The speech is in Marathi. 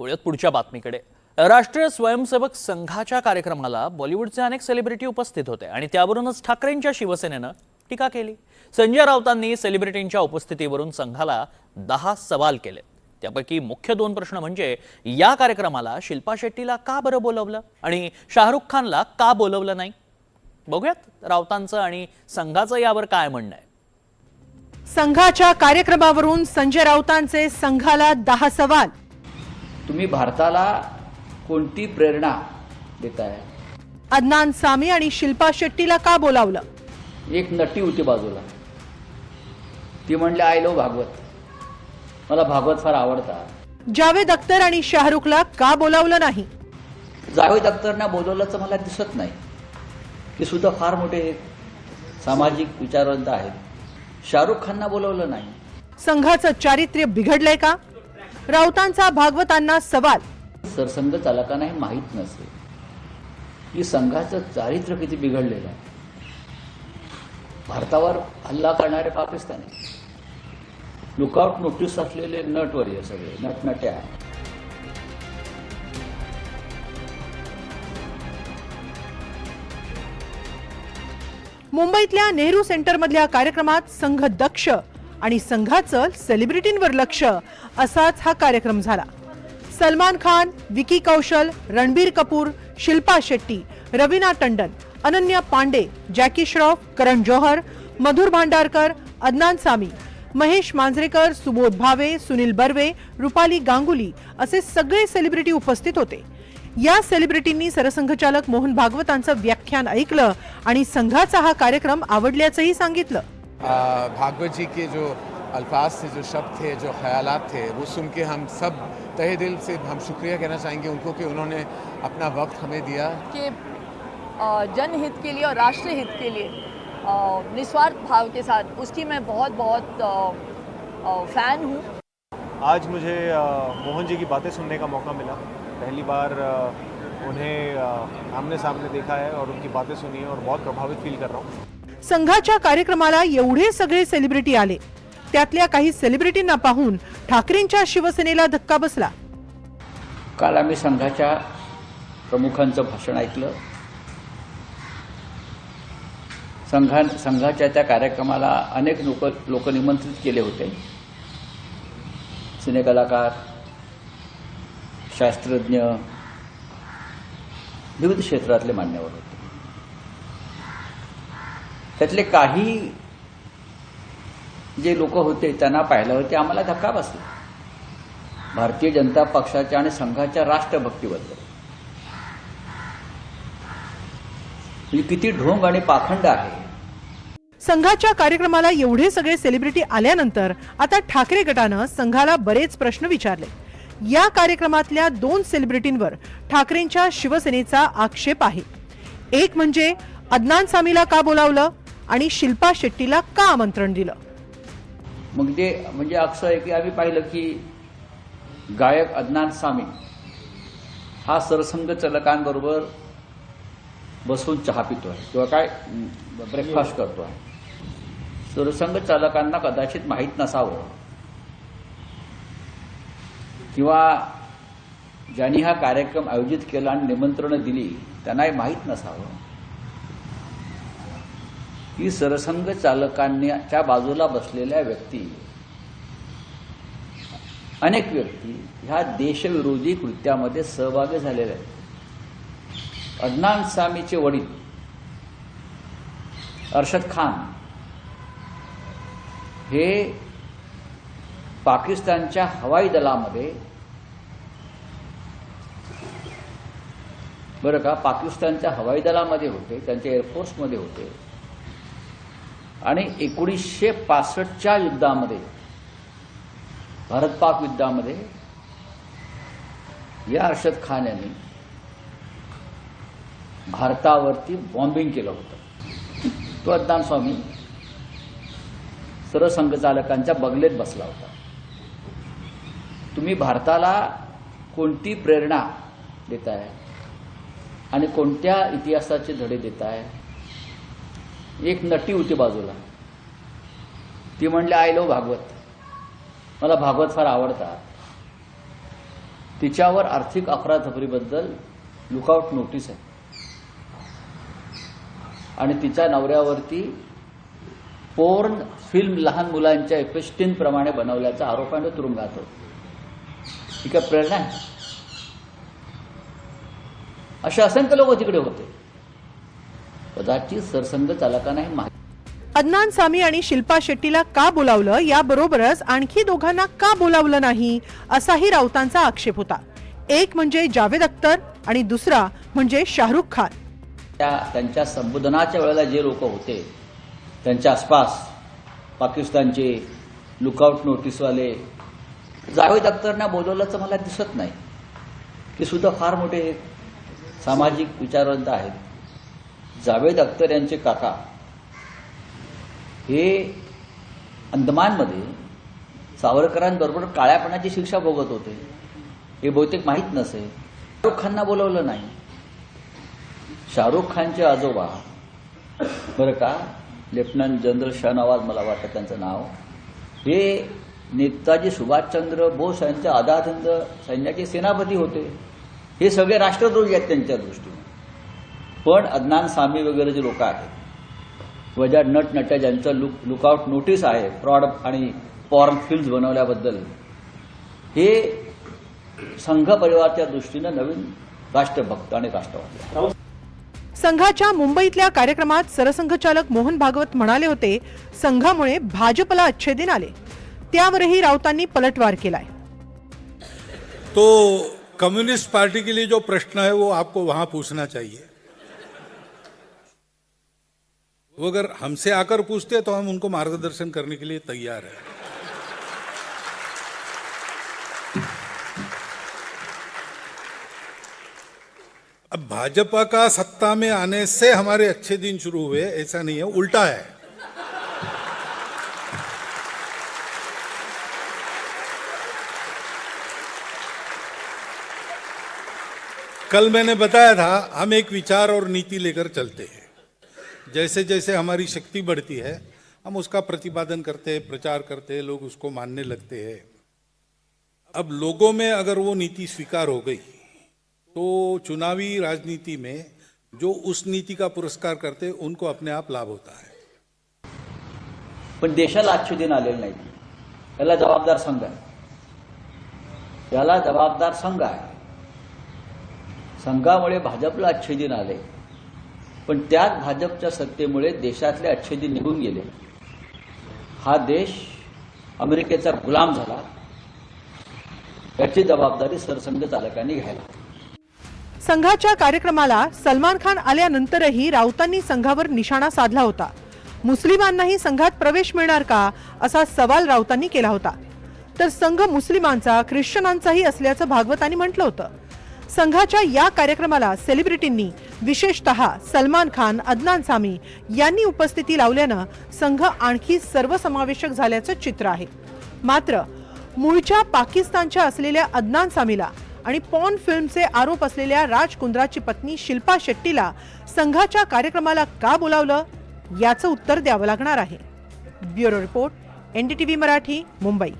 वळूयात पुढच्या बातमीकडे. राष्ट्रीय स्वयंसेवक संघाच्या कार्यक्रमाला बॉलिवूडचे अनेक सेलिब्रिटी उपस्थित होते आणि त्यावरूनच ठाकरेंच्या शिवसेनेनं टीका केली. संजय राऊतांनी सेलिब्रिटींच्या उपस्थितीवरून संघाला दहा सवाल केले. त्यापैकी मुख्य दोन प्रश्न म्हणजे या कार्यक्रमाला शिल्पा शेट्टीला का बरं बोलवलं आणि शाहरुख खानला का बोलवलं नाही? बघूयात राऊतांचं आणि संघाचं यावर काय म्हणणं आहे. संघाच्या कार्यक्रमावरून संजय राऊतांचे संघाला दहा सवाल. तुम्ही भारताला कोणती प्रेरणा देताय? अदनान सामी आणि शिल्पा शेट्टीला का बोलावलं? एक नटी होती बाजूला. ती म्हणले आय लो भागवत. मला भागवत फार आवडतात जावेद अख्तर आणि शाहरुखला का बोलावलं नाही? जावेद अख्तरना बोलवल्याचं मला दिसत नाही. ते सुद्धा फार मोठे सामाजिक विचारवंत आहेत. शाहरुख खानना बोलवलं नाही. संघाचं चारित्र्य बिघडलंय का? राऊतांचा भागवतांना सवाल. सरसंघ चालकांना हे माहीत नसेल की संघाचं चारित्र्य किती बिघडलेलं आहे. भारतावर हल्ला करणारे पाकिस्तानी. लुकआउट नोटीस असलेले नटवर्य सगळे नटनट्या. मुंबईतल्या नेहरू सेंटरमधल्या कार्यक्रमात संघ दक्ष आणि संघाचं सेलिब्रिटींवर लक्ष असाच हा कार्यक्रम झाला. सलमान खान विकी कौशल रणबीर कपूर शिल्पा शेट्टी रवीना टंडन अनन्या पांडे जॅकी श्रॉफ करण जोहर मधुर भांडारकर अदनान सामी महेश मांजरेकर सुबोध भावे सुनील बर्वे रुपाली गांगुली असे सगळे सेलिब्रिटी उपस्थित होते. या सेलिब्रिटींनी सरसंघचालक मोहन भागवतांचं व्याख्यान ऐकलं आणि संघाचा हा कार्यक्रम आवडल्याचंही सांगितलं. भागवत जी के जो अल्फाज थे जो शब्द थे जो ख्याल थे वो सुन के हम सब तहे दिल से हम शुक्रिया कहना चाहेंगे उनको कि उन्होंने अपना वक्त हमें दिया। कि जनहित के लिए और राष्ट्र हित के लिए निस्वार्थ भाव के साथ उसकी मैं बहुत बहुत फ़ैन हूँ। आज मुझे मोहन जी की बातें सुनने का मौका मिला। पहली बार उन्हें आमने सामने देखा है और उनकी बातें सुनी है और बहुत प्रभावित फील कर रहा हूँ। संघाच्या कार्यक्रमाला एवढे सगळे सेलिब्रिटी आले. त्यातल्या काही सेलिब्रिटींना पाहून ठाकरेंच्या शिवसेनेला धक्का बसला. काल आम्ही संघाच्या प्रमुखांचं भाषण ऐकलं. संघा संघाच्या त्या कार्यक्रमाला अनेक लोक लोक निमंत्रित केले होते. सिनेकलाकार शास्त्रज्ञ विविध क्षेत्रातले मान्यवर होते. त्यातले काही जे लोक होते त्यांना पाहिल्यावरती आम्हाला धक्का बसला. भारतीय जनता पक्षाच्या आणि संघाच्या राष्ट्रभक्तीबद्दल. म्हणजे किती ढोंग आणि पाखंड आहे. संघाच्या कार्यक्रमाला एवढे सगळे सेलिब्रिटी आल्यानंतर आता ठाकरे गटानं संघाला बरेच प्रश्न विचारले. या कार्यक्रमातल्या दोन सेलिब्रिटींवर ठाकरेंच्या शिवसेनेचा आक्षेप आहे. एक म्हणजे अदनान सामीला का बोलावलं? आणि शिल्पा शेट्टीला का आमंत्रण दिलं? मग ते म्हणजे असं आहे की आम्ही पाहिलं की गायक अदनान सामी हा सरसंघ चालकांबरोबर बसून चहा पितो आहे किंवा काय ब्रेकफास्ट करतो आहे सरसंघ चालकांना कदाचित माहीत नसावं. किंवा ज्यांनी हा कार्यक्रम आयोजित केला आणि निमंत्रणं दिली त्यांनाही माहीत नसावं. ही सरसंघ चालकांच्या बाजूला बसलेल्या व्यक्ती अनेक व्यक्ती ह्या देशविरोधी कृत्यामध्ये सहभागी झालेल्या आहेत. अदनान सामीचे वडील अरशद खान हे पाकिस्तानच्या हवाई दलामध्ये बरं का पाकिस्तानच्या हवाई दलामध्ये होते त्यांच्या एअरफोर्समध्ये होते. आणि एकोणीसशे पासष्टच्या युद्धामध्ये भारत पाक युद्धामध्ये या अर्षद खान यांनी भारतावरती बॉम्बिंग केलं होतं. तो अद्दान स्वामी सरसंघचालकांच्या बगलेत बसला होता. तुम्ही भारताला कोणती प्रेरणा देताय? आणि कोणत्या इतिहासाचे धडे देताय? एक नटी होती बाजूला. ती म्हणले आय लो भागवत. मला भागवत फार आवडतात. तिच्यावर आर्थिक अफरातफरीबद्दल लुकआउट नोटीस आहे. आणि तिच्या नवऱ्यावरती पोर्न फिल्म लहान मुलांच्या एफ प्रमाणे बनवल्याचा आरोप आणि तुरुंगात होतो ही काय प्रेरणा आहे. असे असंख्य लोक तिकडे होते. कदाचित सरसंघ चालकांना हे माहिती. अदनान सामी आणि शिल्पा शेट्टीला का बोलावलं याबरोबरच आणखी दोघांना का बोलावलं नाही असाही राऊतांचा आक्षेप होता. एक म्हणजे जावेद अख्तर आणि दुसरा म्हणजे शाहरुख खान. त्या त्यांच्या संबोधनाच्या वेळेला जे लोक होते त्यांच्या आसपास पाकिस्तानचे लुकआउट नोटीसवाले जावेद अख्तरना बोलवल्याचं मला दिसत नाही. ते सुद्धा फार मोठे सामाजिक विचारवंत आहेत. जावेद अख्तर यांचे काका हे अंदमानमध्ये सावरकरांबरोबर काळ्यापणाची शिक्षा भोगत होते. हे बहुतेक माहीत नसे. शाहरुख खानना बोलवलं नाही. शाहरुख खानचे आजोबा बरं का लेफ्टनंट जनरल शाहनवाज मला वाटतं त्यांचं नाव हे नेताजी सुभाषचंद्र बोस यांच्या आधारचंद्र सैन्याचे सेनापती होते. हे सगळे राष्ट्रद्रोही आहेत त्यांच्या दृष्टीने. पण अदनान सामी वगैरे जे लोक आहेत. व ज्या नट नट्या ज्यांचं लुक लुकआउट नोटीस आहे फ्रॉड आणि पॉर्न फिल्म्स बनवल्याबद्दल. हे संघ परिवाराच्या दृष्टीनं नवीन राष्ट्रभक्त आणि राष्ट्रवादी. संघाच्या मुंबईतल्या कार्यक्रमात सरसंघचालक मोहन भागवत म्हणाले होते संघामुळे भाजपला अच्छे दिन आले. त्यावरही राऊतांनी पलटवार केलाय. तो कम्युनिस्ट पार्टी के लिए जो प्रश्न है वो आपको वहां पूछना चाहिए। वो अगर हमसे आकर पूछते तो हम उनको मार्गदर्शन करने के लिए तैयार हैं। अब भाजपा का सत्ता में आने से हमारे अच्छे दिन शुरू हुए, ऐसा नहीं है, उल्टा है। कल मैंने बताया था, हम एक विचार और नीति लेकर चलते हैं। जैसे जैसे हमारी शक्ति बढ़ती है, हम उसका प्रतिपादन करते हैं, प्रचार करते हैं, लोग उसको मानने लगते हैं। अब लोगों में अगर वो नीति स्वीकार हो गई तो चुनावी राजनीति में जो उस नीति का पुरस्कार करते उनको अपने आप लाभ होता है। पण देशाला अच्छे दिन आलेले नाही याला जबाबदार संघ आहे. याला जबाबदार संघ आहे. संघामुळे भाजपला अच्छे दिन आले. पण त्याच भाजपच्या सत्तेमुळे देशातले अच्छेदी निघून गेले. हा देश अमेरिकेचा गुलाम झाला. याची जबाबदारी सरसंघ चालकांनी घ्यायला. संघाच्या कार्यक्रमाला सलमान खान आल्यानंतरही राऊतांनी संघावर निशाणा साधला होता. मुस्लिमांनाही संघात प्रवेश मिळणार का असा सवाल राऊतांनी केला होता. तर संघ मुस्लिमांचा ख्रिश्चनांचाही असल्याचं भागवतांनी म्हटलं होतं. संघाच्या या कार्यक्रमाला सेलिब्रिटींनी विशेषतः सलमान खान अदनान सामी यांनी उपस्थिती लावल्यानं संघ आणखी सर्वसमावेशक झाल्याचं चित्र आहे. मात्र मूळच्या पाकिस्तानच्या असलेल्या अदनान सामीला आणि पॉन फिल्मचे आरोप असलेल्या राज कुंद्राची पत्नी शिल्पा शेट्टीला संघाच्या कार्यक्रमाला का बोलावलं याचं उत्तर द्यावं लागणार आहे. Bureau report NDTV Marathi Mumbai.